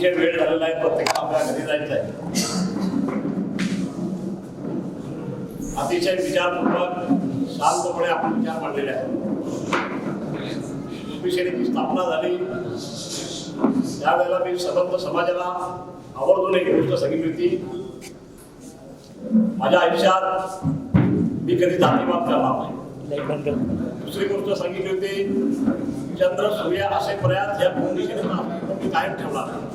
अतिशय वेळ झालेला आहे प्रत्येक आपल्या घरी जायचं आहे. अतिशय विचारपूर्वक शांतपणे आपण विचार मांडलेले आहेत. स्थापना झाली. त्यावेळेला मी सबंध समाजाला आवर्जून एक गोष्ट सांगितली होती. माझ्या आयुष्यात मी कधी जातीवाद करणार नाही. दुसरी गोष्ट सांगितली होती चंद्र सूर्य असे प्रयास या भूमिकेचा कायम ठेवणार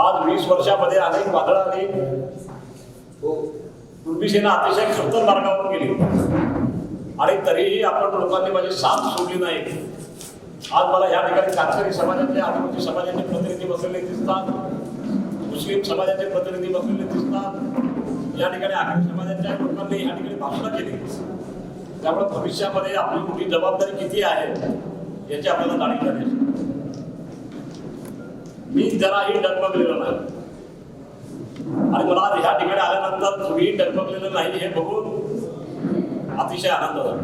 आज वीस वर्षामध्ये अनेक वादळ आली दुर्बिसेना अतिशय खतर मार्गावर गेली. आणि तरीही आपण लोकांनी माझी साथ सोडली नाही. आज मला या ठिकाणी कातकरी समाजाचे आदिवासी समाजाचे प्रतिनिधी बसलेले दिसतात. मुस्लिम समाजाचे प्रतिनिधी बसलेले दिसतात. या ठिकाणी आगरी समाजाच्या लोकांनी या ठिकाणी भाषणं केली. त्यामुळे भविष्यामध्ये आपली मोठी जबाबदारी किती आहे याची आपल्याला जाणीव झाली मी जराही डगमगलेलो नाही. आणि मला आज ह्या ठिकाणी आल्यानंतर तुम्ही डगमगलेलं नाही हे बघून अतिशय आनंद झाला.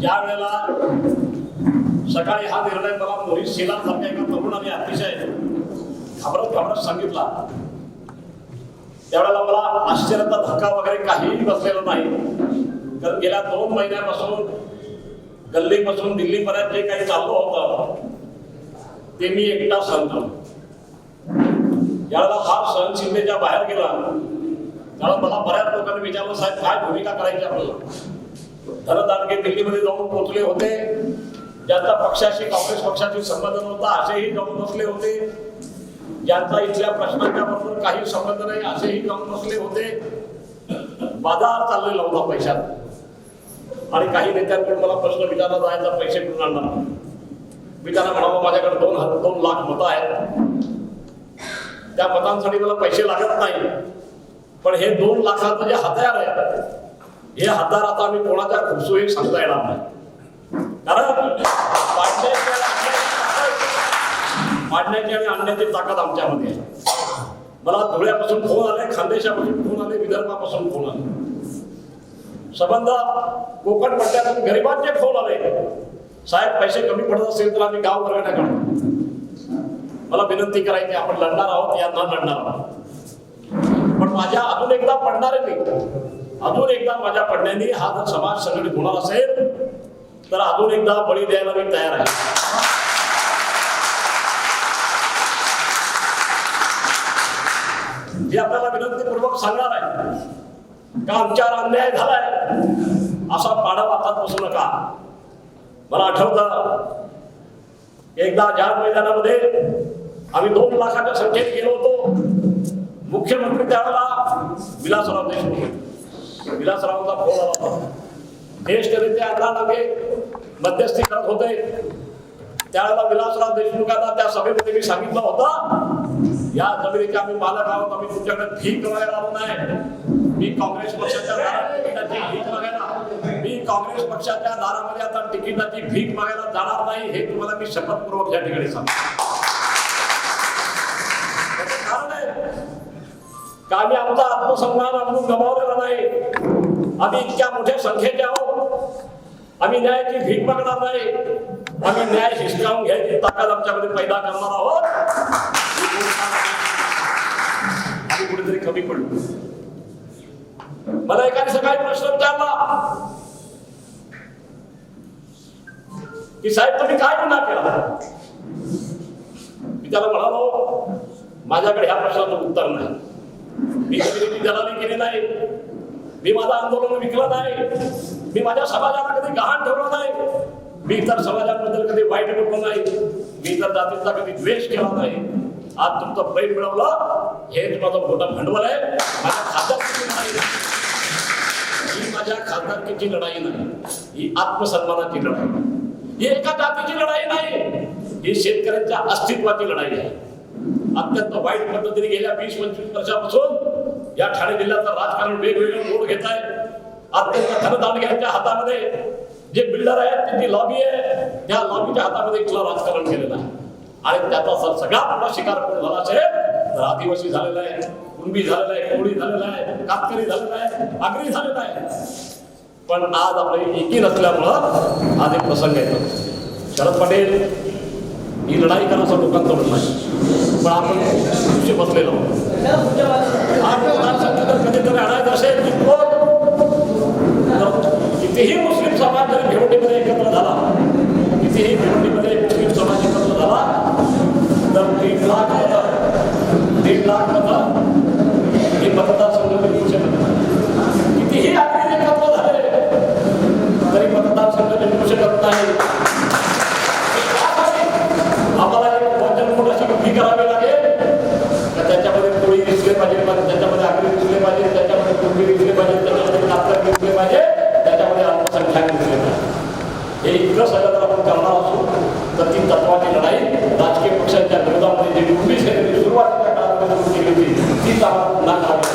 ज्या वेळेला सकाळी हा निर्णय मला मोहित शेलार सारख्या एका तरुणाने अतिशय घाबरत घाबरत सांगितला त्यावेळेला मला आश्चर्याचा धक्का वगैरे काहीही बसलेला नाही. कारण गेल्या दोन महिन्यापासून गल्लीपासून दिल्लीपर्यंत जे काही चालू होतं ते मी एकटा सांगतो. ज्याला फार सहनशीलतेच्या बाहेर गेला त्याला मला बऱ्याच लोकांनी विचारलं साहेब काय भूमिका करायची आपल्याला? धनदानके दिल्लीमध्ये जाऊन पोहोचले होते. ज्यांचा पक्षाशी काँग्रेस पक्षाशी संबंध नव्हता असेही जाऊन बसले होते. ज्यांचा इथल्या प्रश्नांच्या बरोबर काही संबंध नाही असेही जाऊन बसले होते. बाजार चाललेला होता पैशात. आणि काही नेत्यांकडून मला प्रश्न विचारला जायचा पैसे कुठून आणणार मी त्यांना म्हणावं माझ्याकडे दोन हजार दोन लाख मतं आहेत. त्या मतांसाठी मला पैसे लागत नाही. पण हे दोन लाखाचं जे हत्यार आहे हे हत्यार आता आम्ही कोणाच्या खुसू सांगता येणार नाही. कारण मांडण्याची आणि आणण्याची- आणि आणण्याची ताकद आमच्यामध्ये आहे. मला धुळ्यापासून फोन आले खानदेशापासून फोन आले विदर्भापासून फोन आले संबंध कोकण पट्ट्यातून गरिबांचे फोन आले. साहेब पैसे कमी पडत असेल तर आम्ही गाव वर्गण्या काढू मला विनंती करायची आपण लढणार आहोत या न लढणार आहोत. पण माझ्या अजून एकदा पडणारे मी. अजून एकदा माझ्या पडण्याने हा जर समाज संघटित होणार असेल तर अजून एकदा बळी द्यायला मी तयार आहे. जे आपल्याला विनंतीपूर्वक सांगणार आहे का आमच्यावर अन्याय झालाय. असा पाडा वातात बसू नका. मला आठवतं एकदा ज्या मैदानामध्ये आम्ही दोन लाखाच्या संख्येत गेलो होतो मुख्यमंत्री त्यावेळेला विलासराव देशमुख विलासरावचा फोन आला होता. ज्येष्ठ नेते अण्णा मध्यस्थी करत होते. त्यावेळेला विलासराव देशमुखांना त्या सभेमध्ये मी सांगितलं होतं या जमिनीचे आम्ही मालक आहोत आम्ही तुमच्याकडे फी करायला आलो नाही. मी काँग्रेस पक्षाच्या दाराची भीक मागायला मी काँग्रेस पक्षाच्या दारामध्ये आता तिकिटाची भीक मागायला जाणार नाही हे तुम्हाला मी शपथपूर्वक या ठिकाणी सांगतो. कारण आहे का आम्ही आमचा आत्मसन्मान आपण गमावलेला नाही? आम्ही इतक्या मोठ्या संख्येचे आहोत. आम्ही न्यायाची भीक मागणार नाही. आम्ही न्याय हिसकावून घ्यायची ताकद आमच्यामध्ये पैदा करणार आहोत. आम्ही कुठेतरी कमी पडलो. मला एकाने सकाळी प्रश्न विचारला. की साहेब तुम्ही काय गुन्हा केला? मी त्याला म्हणालो माझ्याकडे ह्या प्रश्नाचं उत्तर नाही. मी कधी दलाली केली नाही. मी माझं आंदोलन विकलं नाही. मी माझ्या समाजाला कधी गहाण ठेवलं नाही. मी इतर समाजाबद्दल कधी वाईट बोललो नाही. मी इतर जातीचा कधी द्वेष केला नाही. आज तुमचं बैल मिळवलं हेच माझं मोठं भांडवल आहे. माझ्या खासदारकीची लढाई नाही. ही माझ्या खासदारकीची लढाई नाही ही आत्मसन्मानाची लढाई. ही एका जातीची लढाई नाही ही शेतकऱ्यांच्या अस्तित्वाची लढाई आहे. अत्यंत वाईट पद्धतीने गेल्या वीस पंचवीस वर्षापासून या ठाणे जिल्ह्याचं राजकारण वेगवेगळे मोड घेत आहे अत्यंत धनदांडग्यांच्या हातामध्ये जे बिल्डर आहेत त्यांची लॉबी आहे त्या लॉबीच्या हातामध्ये इथलं राजकारण केलेलं आहे. आणि त्याचा सर सगळा मोठा शिकार कोण झाला असेल? तर आदिवासी झालेला आहे कुणबी झालेला आहे कोळी झालेला आहे कातकरी झालेला आहे आगरी झालेला आहे. पण आज आपलं एकी नसल्यामुळं आज एक प्रसंग येतो. शरद पटेल ही लढाई करायचा लोकांचं म्हणणं आहे. पण आपण खुशी बसलेलो आज जर कधीतरी आणायचं असेल की कोण? कितीही मुस्लिम समाज जरी भिवंडीमध्ये एकत्र झाला कितीही भिवंडीमध्ये मुस्लिम समाज एकत्र झाला तर दीड लाख दीड लाख मतं हे मतदारसंघ मिळू शकत नाही. कितीही आगरी एकत्र झाले तरी मतदारसंघ निवडू शकत नाही आम्हाला एक वचन मोठ अशी उभी करावी लागेल का त्याच्यामध्ये कोळी दिसले पाहिजे पण त्याच्यामध्ये आगरी दिसले पाहिजे त्याच्यामध्ये कुणबी दिसले पाहिजे त्याच्यामध्ये कातकर दिसले पाहिजे त्याच्यामध्ये अल्पसंख्याक दिसले पाहिजे हे इतकं आपण करणार असू तर ती तत्वाची लढाई राजकीय पक्षांच्या विरोधामध्ये जी उभी सेनेने सुरुवातीच्या काळामध्ये सुरू केली होती तीच आपण पुन्हा करावी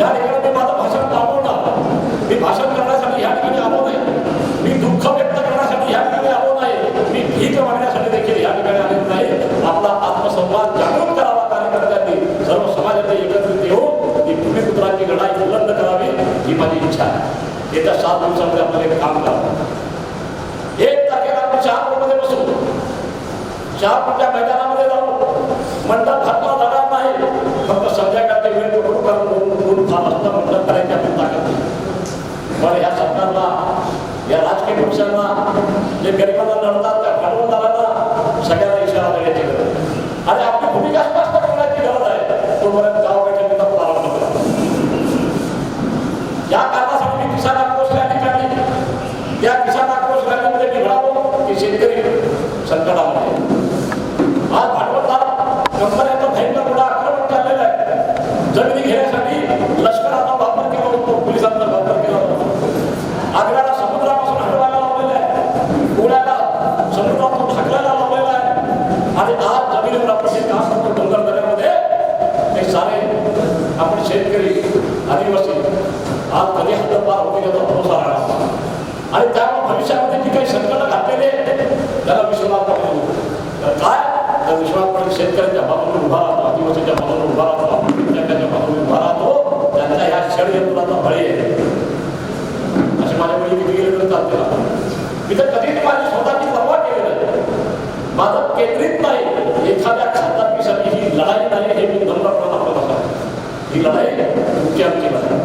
या ठिकाणी मी माझं भाषण थांबवणार मी भाषण करण्यासाठी या ठिकाणी आलो नाही मी दुःख व्यक्त करण्यासाठी या ठिकाणी आलो नाही मी भीक मागण्यासाठी देखील या ठिकाणी आलेलो नाही आपला आत्मसन्मान जागृत करावा कार्यकर्त्यांनी सर्व समाजाने एकत्रित येऊन ही भूमिपुत्रांची लढाई बुलंद करावी ही माझी इच्छा आहे येत्या सात दिवसामध्ये आपल्याला एक काम करावं एक तारखेला आपण शहापूरमध्ये बसू शहापूरच्या मैदानामध्ये जाऊ? मंडप घातला जाणार नाही. फक्त संध्याकाळचे वेळ पकडू करून ऊन फार असतं मंडप करायची आपण ताकद पण या सरकारला या राजकीय पक्षांना जे गरिबांना लढतात त्या भांडवलदारांना सगळ्यांना इशारा देण्याची गरज आहे. आणि आपली भूमिका स्पष्ट करण्याची गरज आहे तोपर्यंत गाव बैठकीचा प्रारंभ करा या कारणासाठी मी किसान आक्रोश या ठिकाणी या किसान आक्रोश रॅलीमध्ये निघालो की शेतकरी संकटामध्ये आज भांडवलदार कंपन्यांचा धैर्य पुढे आक्रमण चाललेलं आहे जमिनी घेण्यासाठी लष्कराचा वापर केला होतो पोलिसांचा वापर केला होतो आग्र्याला समुद्रापासून हटवायला लावलेलं आहे पुण्याला समुद्रातून ढकलायला लावलेलं आहे आणि आज जमिनीवर आपण जे काम करतो डोंगर दऱ्यामध्ये ते सारे आपण शेतकरी आदिवासी आज कधी हद्द पार होते याचा भरोसा राहणार आणि त्यामुळे भविष्यामध्ये जी काही संकट घातलेले त्याला विश्वनाथ पाटील तर काय तर विश्वनाथ पाटील शेतकऱ्यांच्या बाजूने उभा राहतो आदिवासीच्या बाजूने उभा राहतो विद्यार्थ्यांच्या बाजूने उभा राहतो त्यांच्या ह्या षडयंत्राचा बळी आहे असे माझ्या मुली किती गेले तर चालते ना मी तर कधीच माझी स्वतःची पर्वा केली नाही माझं केंद्रित नाही एखाद्या खासदारकीसाठी ही लढाई नाही हे मी नम्रपणा दाखवत असतो ही लढाई तुमची आमची लढाई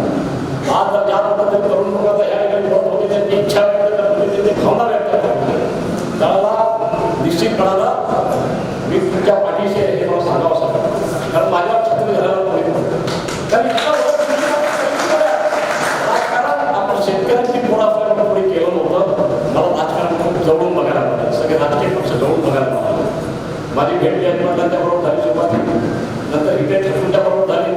आज जर ज्या पद्धतीने तरुण लोकांचा या ठिकाणी मत होते त्यांची इच्छा व्यक्त करत होते त्यांची भावना व्यक्त करत होते त्याला निश्चितपणानं मी तुमच्या पाठीशी आहे हे मला सांगावं असं कारण माझ्यावर छत्री झाल्यावर कोणी नव्हतं. कारण इतकं वर्ष तुम्ही मला सांगितलं आहे. राजकारण आपण शेतकऱ्यांची पोळ असल्यामुळे कोणी केलं नव्हतं मला राजकारण खूप जवळून बघायला मिळालं सगळे राजकीय पक्ष जवळून बघायला मिळाले माझी भेट जयंत पाटलांच्या बरोबर झाली सुरुवाती नंतर हितेश ठाकूरच्या बरोबर झाली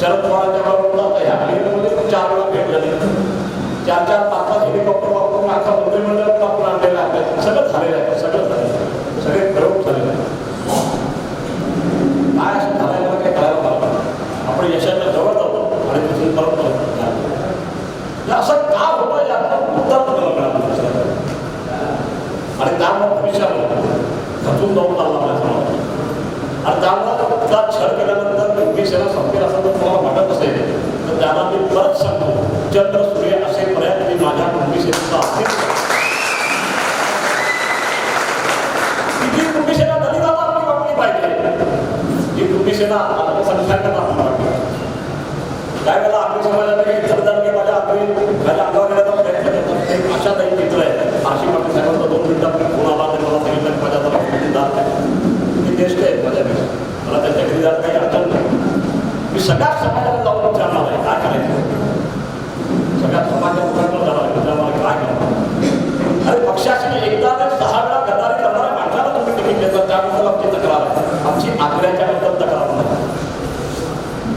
शरद पवारांच्या बरोबर आता ह्या महिन्यामध्ये पण चार वेळा भेट झाली चार चार पाच पाच हेलिकॉप्टर वापरून अख्खा मंत्रिमंडळ आपण आणलेलं आहे सगळं झालेलं आहे सगळं झालेलं आहे सगळे ठरवून झालेलं आहे काय असं झालंय मला काही कळायला मला नाही. आपण यशाच्या जवळ जातो आणि तिथून परत परत जातो. हे असं का होतं याचं उत्तर तुम्हाला मिळालं आणि त्यामुळे भविष्यामध्ये खचून जाऊन चालला आपल्या समाज आणि त्यामुळे त्या छळ केल्यानंतर संपेल असं जर तुम्हाला वाटत असेल. तर त्याला मी परत सांगतो चंद्र सूर्य असेपर्यंत मी माझ्या योगी असेल दलिताला आपली वाटली पाहिजे? आपली वाटली काय वेळेला आपली समाजामध्ये सरदारने माझ्या आपली माझ्या अंगावर येण्याचा प्रयत्न करतात आशी पाटील साहेबांचा दोन मिनिटात फोन आला मला सांगितलं माझ्या जरा आहे मी ज्येष्ठ आहेत माझ्यापेक्षा. मला त्यांच्या घरी काही अडचण नाही. मी सगळ्या समाजाला जाऊन विचारणार आहे काय करायचं सगळ्या समाजात लोकांना जाणार आहे विचारणार काय करणार अरे पक्षाशी एकदा जर सहा वेळा गद्दारी करणाऱ्या माणसाला तुम्ही तिकीट देतात त्याबद्दल आमची तक्रार आहे आमची आग्र्याच्या बद्दल तक्रार नाही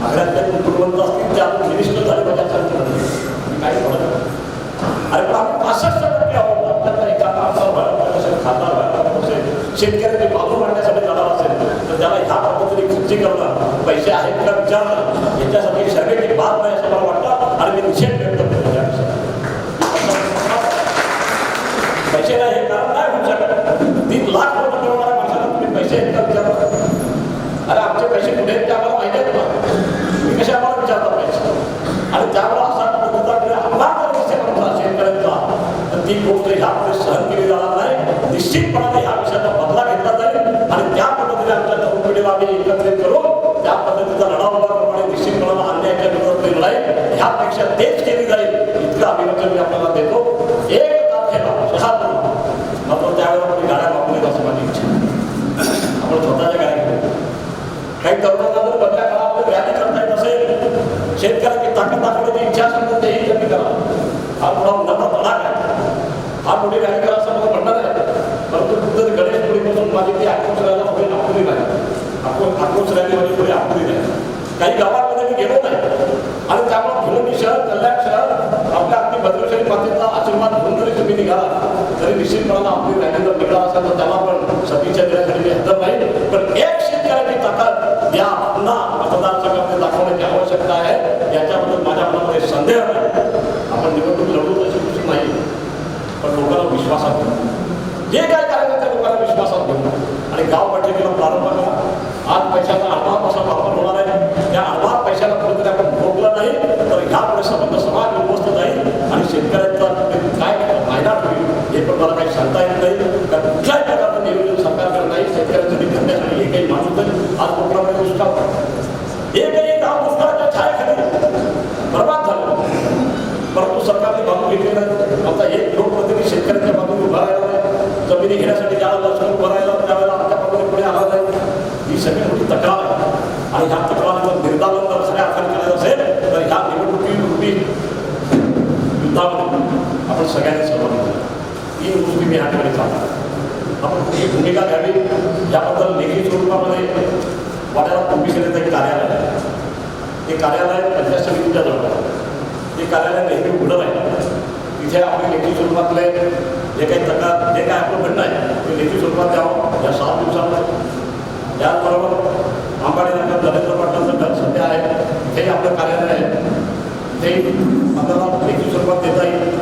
आग्र्यातले गुणवंत असतील ते आपण मिनिस्टर झाले पाहिजे असं नाही. काही म्हणत नाही. अरे पण आपण पासष्ट टक्के आहोत आपल्याला एका आमदार व्हायला पाहिजे असेल खासदार व्हायला पाहिजे असेल शेतकऱ्यांची बाजू मांडण्यासाठी पैसे आहेत का विचारलं याच्यासाठी शर्यती बात नाही असं मला वाटतं आणि मी निषेध व्यक्त करतो या विषयावर. पैसे नाही हे कारण नाही होऊ शकत तीन लाख रुपये मिळवणाऱ्या माणसाला तुम्ही पैसे आहेत का विचारता अरे आमचे पैसे कुठे आहेत ते आम्हाला माहिती आहेत ना तुम्ही कसे आम्हाला विचारता पैसे आणि त्यामुळे असा पद्धतीचा जर अंदाज जर शेतकऱ्यांचा शेतकऱ्यांचा तर ती गोष्ट ह्यापुढे सहन केली जाणार नाही निश्चितपणाने ह्या विषयाचा बदला घेतला जाईल आणि त्या पद्धतीने आमच्या तरुण पिढीला आम्ही एकत्रित करू त्या पद्धतीचा लढा उभारप्रमाणे निश्चितपणाने अन्यायाच्या विरोधातली लढाई तेच केली जाईल इतकं अभिवचन मी आपल्याला देतो एक तारखेला शहापूर मात्र त्यावेळेला आपण गाड्या वापरल्या असं माझी इच्छा आपण स्वतःच्या गाड्या घेऊ काही तरुणांना जर बदल्या काळामध्ये रॅली करता येत असेल शेतकऱ्यांना ताकद दाखवण्याची इच्छा असेल तर तेही त्यांनी करा हा मोठा उन्हाचा तडाख आहे हा मोठी रॅली करा असं मला म्हणणार आहे परंतु कुठं गणेश पुढीपासून माझी ती आक्रोश रॅली थोडी आखुरी नाही आक्रोश आक्रोश रॅली माझी थोडी आखुरी नाही काही गावांमध्ये मी गेलो नाही आणि त्यामुळे भिवंडी शहर कल्याण शहर आपल्या अगदी भद्रश्री मातेचा आशीर्वाद घेऊन जरी तुम्ही निघाला तरी निश्चितपणानं आपली रॅली जर निघाला असेल तर त्याला पण सतीच्या देण्यासाठी मी हजर नाही पण एक ताकद या पुन्हा मतदारसंघामध्ये दाखवण्याची आवश्यकता आहे. याच्याबद्दल माझ्या मनामध्ये संदेह नाही आपण निवडणूक लढू अशी गोष्ट नाही पण लोकांना विश्वासात घेऊ जे काय करायचं त्या लोकांना विश्वासात घेऊ आणि गाव बैठकीला प्रारंभ करा आज पैशाचा अभाव कसा वापर होणार आहे त्या अभाव पैशाला कुठेतरी आपण भोगलं नाही तर ह्यापुढे संबंध समाज उद्ध्वस्त जाईल आणि शेतकऱ्यांचा काय फायदा होईल हे पण मला काही सांगता येत नाही कारण कुठल्याही प्रकारचं नियोजन सरकारकडे नाही शेतकऱ्यांसाठी करण्यासाठी एकही माणूस तरी आज कोकणामध्ये दुष्काळ एकही गाव दुष्काळाच्या छायाखाली बर्बाद झालं परंतु सरकारने बाजू घेतली नाही आता एक लोकप्रतिनिधी शेतकऱ्यांच्या बाजूने उभा राहिला नाही जमिनी घेण्यासाठी ज्याला लष्कर उभं राहिला त्यावेळेला आमच्या बाजूने पुढे आला नाही ही सगळी मोठी तक्रार आहे आणि ह्या तक्रारीचं निर्दालन जर खऱ्या अर्थाने करायचं असेल तर ह्या निवडणुकीरूपी युद्धामध्ये आपण सगळ्यांनी सहभागी झालो. तीन गोष्टी मी ह्या ठिकाणी सांगतो आपण कुठली भूमिका घ्यावी. याबद्दल लेखी स्वरूपामध्ये वाड्याला पूर्वी एक कार्यालय आहे. ते कार्यालय पंचायत समितीच्या जवळ आहे. ते कार्यालय नेहमी उघडं आहे. तिथे आपण लेखी स्वरूपातले जे काही तक्रार जे काय आपलं म्हणणं आहे ते लेखी स्वरूपात द्यावं. या सात दिवसामध्ये. त्याचबरोबर अंबाडी नगर नरेंद्र पाटलांचं घर सध्या आहे. तिथेही आपलं कार्यालय आहे. ते आपल्याला लेखी स्वरूपात देता येईल.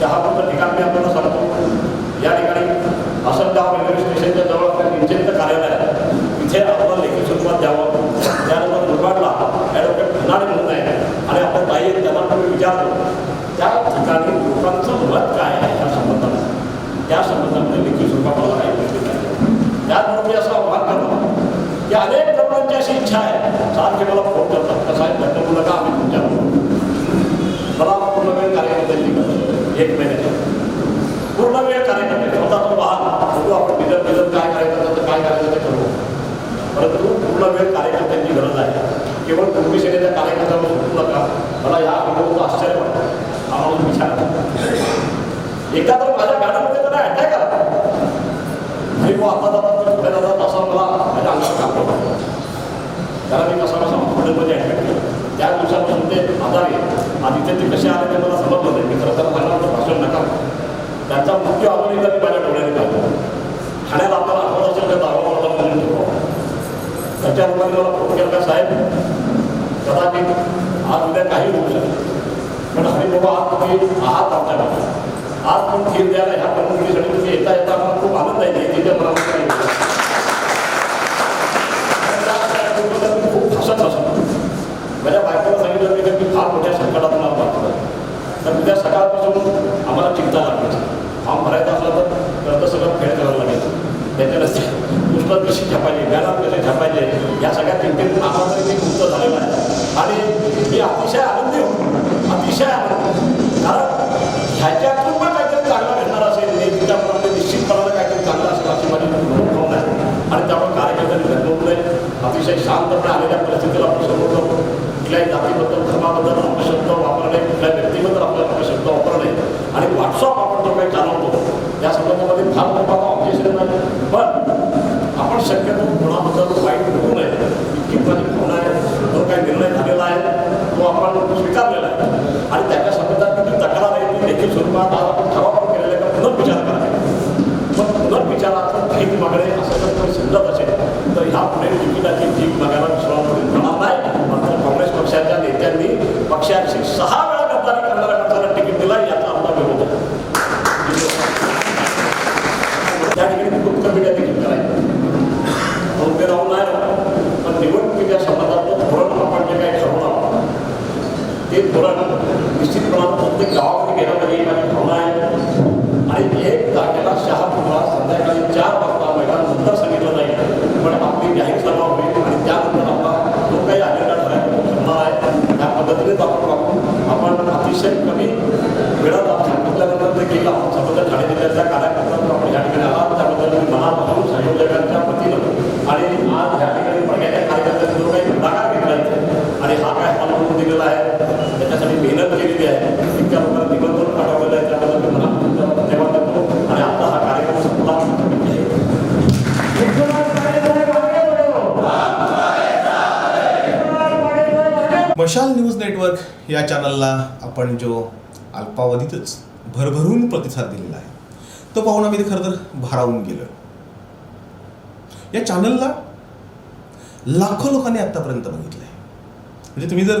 शहापूरचं ठिकाण मी आपल्याला सांगतो. या ठिकाणी आसनगाव रेल्वे स्टेशनच्या जवळ आपल्या निश्चित कार्यालय आहे. तिथे आपल्याला लेखी स्वरूपात द्यावं. त्यानंतर मुरबाडला ॲडव्होकेट खनाडे म्हणून आहे. आणि आपण काही त्यांना पण विचारतो त्या ठिकाणी लोकांचं मत काय आहे या संबंधात त्या संबंधामध्ये लेखी स्वरूपात मला काही माहिती आहे त्याचबरोबर मी असं आव्हान करतो. की अनेक लोकांची अशी इच्छा आहे. सारखे मला फोन करतात. कसं आहे लग्न नका आम्ही तुमच्या मला पूर्ण वेळ कार्यकर्त्यांची गरज आहे. एक महिन्याच्या पूर्ण वेळ कार्यकर्ते स्वतःचं वाहन बघू आपण डिझल डिझल काय करायचं तर काय करायचं ते करू संपूर्ण वेळ कार्यकर्त्यांची गरज आहे. केवळ पूर्वी सेनेच्या कार्यकर्त्यांना सुटू नका. मला या अनुभवाचं आश्चर्य वाटतं. आम्हाला विचार. एकदा तर माझ्या गाड्यामध्ये तर अटॅक आला. आणि मग आता जाता तर पुढे जातात असं मला माझ्या अंगात कापलं त्याला मी कसा कसा हॉस्पिटलमध्ये अटॅक केलं. त्या दिवसापासून ते आजारी आणि ते कसे आले ते मला समजलं नाही. मी खरं तर मला भाषण नका त्यांचा मुख्य अजून एकदा मी माझ्या डोळ्याने पाहिलं ठाण्यात आपल्याला आठवत असेल तर दावा मला म्हणून ठेवा त्याच्या मुलांना मला फोन केला का साहेब कदाचित आज उद्या काही होऊ शकतं. पण हरिबाबा आज तुम्ही आहात आमच्या आज पण खीर द्यायला ह्या परवानगीसाठी तुम्ही येता येता आम्हाला खूप आनंद आहे. तिथे मनामध्ये खूप हसत हसत माझ्या बायकोला सांगितलं की मी फार मोठ्या संकटातून आम्हाला तर उद्या सकाळपासून आम्हाला चिंता लागली फॉर्म भरायचा असला तर कर्ज सगळं फेड करावं लागेल त्याच्यानंतर पुस्तक कशी छापायची बॅनर कसे छापायचे या सगळ्या चिंतेतून आम्हाला तरी मी मुक्त झालेला आहे आणि मी अतिशय आनंदी होतो अतिशय आनंदी कारण ह्याच्यातून पण काहीतरी चांगलं घडणार असेल नेत्याच्या मनामध्ये निश्चितपणानं काहीतरी चांगलं असेल अशी माझी भावना आहे आणि त्यामुळे कार्यकर्त्यांनी घडवलं आहे अतिशय शांतपणे आलेल्या परिस्थितीला आपण समोर जातो कुठल्याही जातीबद्दल धर्माबद्दल अपशब्द वापरणे कुठल्या व्यक्तीबद्दल आपल्याला अपशब्द वापरणे आणि व्हॉट्सअप आपण जो काही चालवतो. या संदर्भामध्ये फार मोठा ऑब्जेक्शन नाही पण आपण शक्यतो कोणाबद्दल वाईट होऊ नये. इतकी त्या समाजातलं धोरण आपण जे काही ठरवलं आपण ते धोरण निश्चितपणा प्रत्येक गावामध्ये गेलं पाहिजे माझी भावना आहे. आणि एक तारखेला शहा तुम्हाला संध्याकाळी चार वाजता मैदान महिलांनंतर सांगितलं जाईल. पण आपली जाहीर सभा होईल आणि त्यानंतर आपला जो काही आलेला ठरणार आहे त्या पद्धतीने आपण वापरू आपण अतिशय कमी वेळात आपण सांगितल्यानंतर देखील आपण स्वतःच्या ठाणे जिल्ह्याच्या कार्यकर्ता त्याच्यासाठी केलेली आहे. इतक्या लोकांना निमंत्रण पाठवलेलं आहे. त्याबद्दल मी मनापासून धन्यवाद देतो आणि आता हा कार्यक्रम संपला मशाल न्यूज नेटवर्क या चॅनलला आपण जो अल्पावधीतच भरभरून प्रतिसाद दिलेला आहे तो पाहून आम्ही खरं तर भारावून गेलो. या चॅनलला लाखो लोकांनी आत्तापर्यंत बघितलं आहे म्हणजे तुम्ही जर